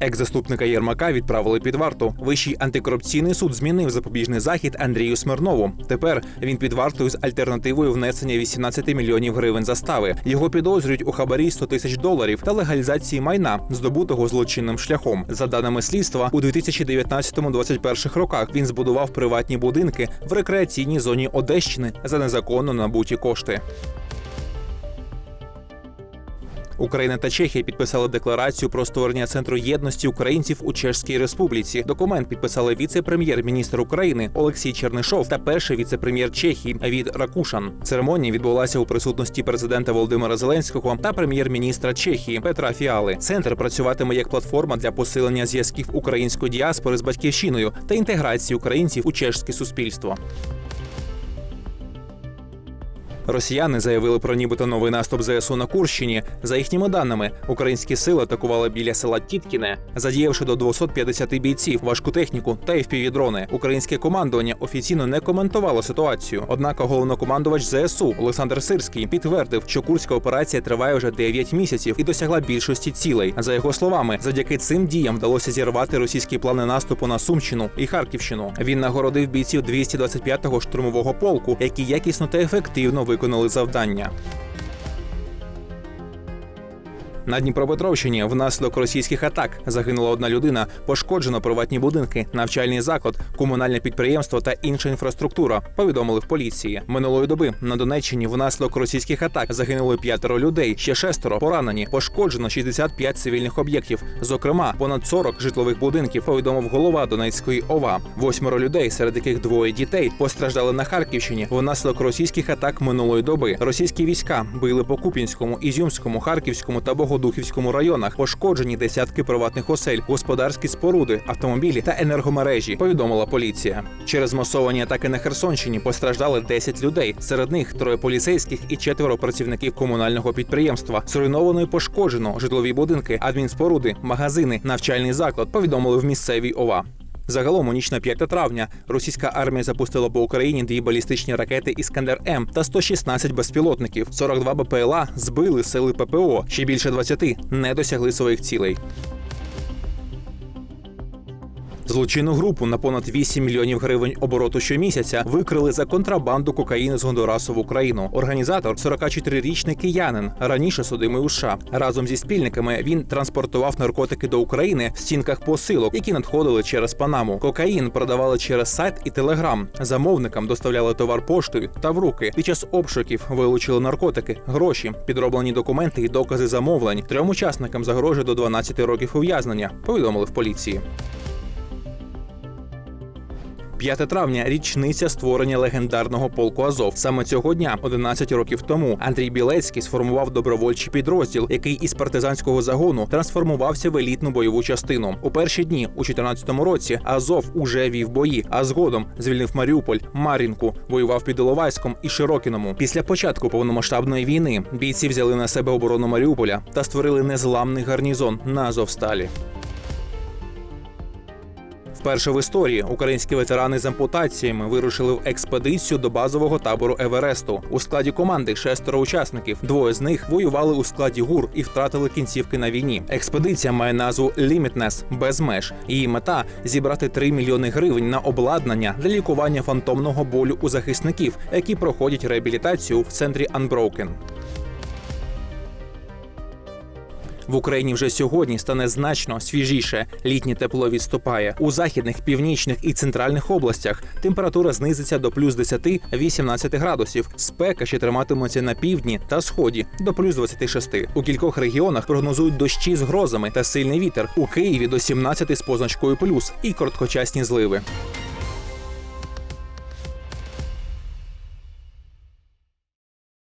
Екс-заступника Єрмака відправили під варту. Вищий антикорупційний суд змінив запобіжний захід Андрію Смирнову. Тепер він під вартою з альтернативою внесення 18 мільйонів гривень застави. Його підозрюють у хабарі 100 тисяч доларів та легалізації майна, здобутого злочинним шляхом. За даними слідства, у 2019-2021 роках він збудував приватні будинки в рекреаційній зоні Одещини за незаконно набуті кошти. Україна та Чехія підписали декларацію про створення центру єдності українців у Чешській Республіці. Документ підписали віце-прем'єр-міністр України Олексій Чернишов та перший віце-прем'єр Чехії Авід Ракушан. Церемонія відбулася у присутності президента Володимира Зеленського та прем'єр-міністра Чехії Петра Фіали. Центр працюватиме як платформа для посилення зв'язків української діаспори з батьківщиною та інтеграції українців у чешське суспільство. Росіяни заявили про нібито новий наступ ЗСУ на Курщині. За їхніми даними, українські сили атакували біля села Тіткіне, задіявши до 250 бійців, важку техніку та FPV-дрони. Українське командування офіційно не коментувало ситуацію. Однак головнокомандувач ЗСУ Олександр Сирський підтвердив, що курська операція триває вже 9 місяців і досягла більшості цілей. За його словами, завдяки цим діям вдалося зірвати російські плани наступу на Сумщину і Харківщину. Він нагородив бійців 225-го штурмового полку, які якісно та ефективно виконали завдання. На Дніпропетровщині внаслідок російських атак загинула одна людина, пошкоджено приватні будинки, навчальний заклад, комунальне підприємство та інша інфраструктура. Повідомили в поліції. Минулої доби на Донеччині внаслідок російських атак загинули п'ятеро людей, ще шестеро поранені. Пошкоджено 65 цивільних об'єктів, зокрема понад 40 житлових будинків. Повідомив голова Донецької ОВА. Восьмеро людей, серед яких двоє дітей, постраждали на Харківщині внаслідок російських атак минулої доби. Російські війська били по Купінському, Ізюмському, Харківському та Богодухівському районах. Пошкоджені десятки приватних осель, господарські споруди, автомобілі та енергомережі. Повідомила поліція. Через масовані атаки на Херсонщині постраждали 10 людей. Серед них троє поліцейських і четверо працівників комунального підприємства. Зруйновано і пошкоджено житлові будинки, адмінспоруди, магазини, навчальний заклад. Повідомили в місцевій ОВА. Загалом у ніч на 5 травня російська армія запустила по Україні дві балістичні ракети Іскандер М та 116 безпілотників. 42 БПЛА збили сили ППО. Ще більше 20 не досягли своїх цілей. Злочинну групу на понад 8 мільйонів гривень обороту щомісяця викрили за контрабанду кокаїну з Гондурасу в Україну. Організатор 44-річний киянин, раніше судимий у США. Разом зі спільниками він транспортував наркотики до України в стінках посилок, які надходили через Панаму. Кокаїн продавали через сайт і телеграм. Замовникам доставляли товар поштою та в руки. Під час обшуків вилучили наркотики, гроші, підроблені документи і докази замовлень. Трьом учасникам загрожує до 12 років ув'язнення. Повідомили в поліції. 5 травня річниця створення легендарного полку Азов. Саме цього дня, 11 років тому, Андрій Білецький сформував добровольчий підрозділ, який із партизанського загону трансформувався в елітну бойову частину. У перші дні, у 14-му році, Азов уже вів бої, а згодом звільнив Маріуполь, Мар'їнку, воював під Іловайськом і Широкіному. Після початку повномасштабної війни бійці взяли на себе оборону Маріуполя та створили незламний гарнізон на Азовсталі. Вперше в історії українські ветерани з ампутаціями вирушили в експедицію до базового табору Евересту. У складі команди шестеро учасників. Двоє з них воювали у складі гур і втратили кінцівки на війні. Експедиція має назву Limitless – без меж. Її мета зібрати 3 мільйони гривень на обладнання для лікування фантомного болю у захисників, які проходять реабілітацію в центрі Unbroken. В Україні вже сьогодні стане значно свіжіше. Літнє тепло відступає у західних, північних і центральних областях. Температура знизиться до плюс 10-18 градусів. Спека ще триматиметься на півдні та сході до плюс 26. У кількох регіонах прогнозують дощі з грозами та сильний вітер. У Києві до 17 з позначкою плюс і короткочасні зливи.